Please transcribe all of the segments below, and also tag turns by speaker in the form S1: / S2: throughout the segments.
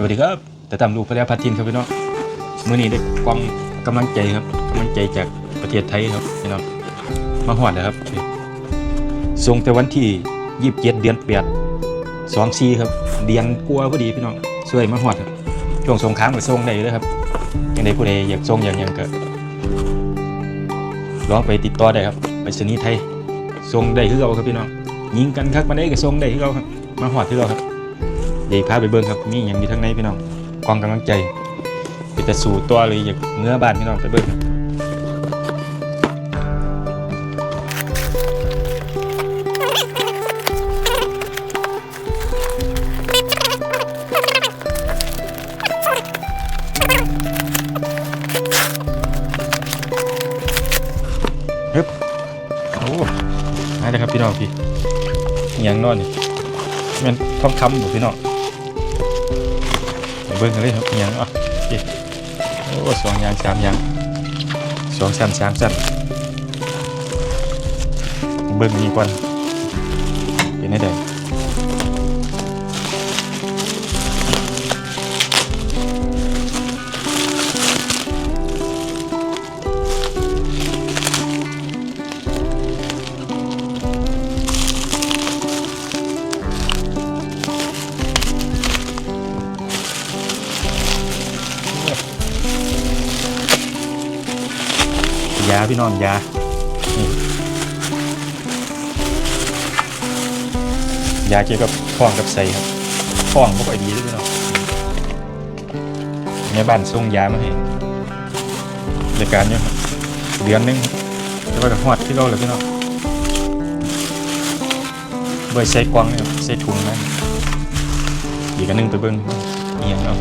S1: สวัสดีครับแต่ตามลูกพระยาพัทินครับพี่น้องมื้อนี้ได้ความกำลังใจครับกำลังใจจากประเทศไทยครับพี่น้องมาฮอดแล้วครับส่งแต่วันที่27เดือน8 24ครับเดือนกลัวพอดีพี่น้องช่วยมาฮอดครับช่วงสงครามก็ส่งได้เลยครับยังไดผู้ใดอยากส่งอย่างยังก็ลองไปติดต่อได้ครับไปสนีไทยส่งได้คือเราครับพี่น้องยิงกันคักมาได้ก็ส่งได้คือเราครับมาฮอดคือเราครับ เดี๋ยวพาไปเบิ่งครับมีอย่างอยู่ทางในพี่น้องกองกำลังใจไปแต่สู่ตัวเลยอยากเนื้อบ้านพี่น้องไปเบิ่งครับฮึบโอ้มาเลยครับพี่น้องพี่อหย่างนอนนี่มันทองคำบ่พี่น้อง เบิ้งเลยครับอย่างอะโอ้สองอย่างสามอย่างสองสั้นสามสั้นเบิ้งนี้ก่อนเป็นได้ ยาพี่น้องยายาเกี่ยวกับท้องกับไส้ครับท้องบ่ค่อยดีเลยพี่น้องแม่บ้านส่งยามาให้รายการอยู่ครับเดือนหนึงแต่ว่าก็ฮอดที่เราแล้วพี่น้องเบ่ได้ใส่กล่องเลยครับใส่ถุงนะอีกอันนึงไปเบิ่งอีหยังเนาะ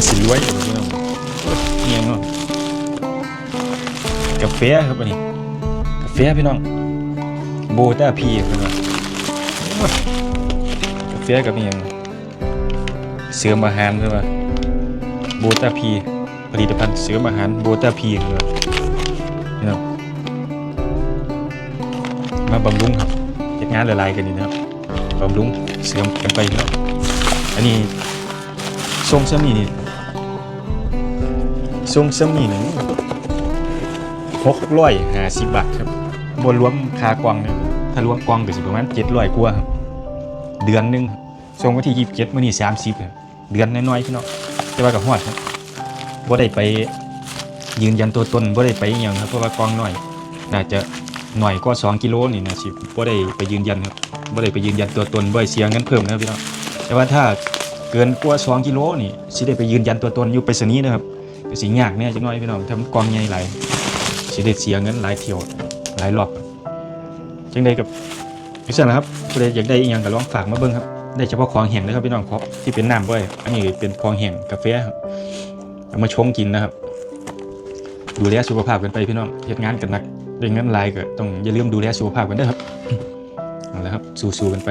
S1: มันสิรวยอยู่พี่น้องเนียงเนาะกาแฟครับอันนี้กาแฟพี่น้องโบต้าพีพี่น้องกาแฟกับเนียงเสริมอาหารใช่ปะโบต้าพีผลิตภัณฑ์เสริมอาหารโบต้าพีคือพี่น้องมาบำรุงครับเฮ็ดงานหลายๆกันนี่นะครับบำรุงเสริมกันไปพี่น้องอันนี้ทรงซ้ำนี่นี่ ทรงซ้ำนี่หนึ่งหกร้อยห้าสิบบาทครับบนรวมคากวางเนี่ยถ้ารวมกวางก็สิประมาณเจ็ดร้อยกว่าครับ เดือนหนึ่งครับทรงวันที่ยี่สิบเจ็ดมื่อนี้สามสิบเดือนน้อยๆพี่น้องแต่ว่ากับฮอดครับบ่ได้ไปยืนยันตัวตนบ่าได้ไปอย่างครับเพราะว่ากวางน้อยน่าจะหน่อยก็สองกิโลนี่นะสิบ่าได้ไปยืนยันครับบ่าได้ไปยืนยันตัวตนบ่ได้เสียเงินเพิ่มนะพี่น้องแต่ว่าถ้าเกินกว่า2กิโลนี่สิได้ไปยืนยันตัวตนอยู่ไปรษณีย์นะครับ ก็สิยากแน่จังน้อยพี่น้องทำกองใหญ่หลายสิได้เสียเงินหลายเที่ยวหลายรอบจังไดกับพี่สั่นนะครับผู้ใดอยากได้อีหยังก็ลองฝากมาเบิ่งครับ ได้เฉพาะของแห้งนะครับพี่น้องครับที่เป็นน้ำบ่อยอันนี้เป็นของแห้งกาแฟครับเอามาชงกินนะครับ ดูแลสุขภาพกันไปพี่น้องเฮ็ดงานกันหนักได้เงินลายก็ต้องอย่าลืมดูแลสุขภาพกันด้อครับเอาละครับสู้ๆกันไป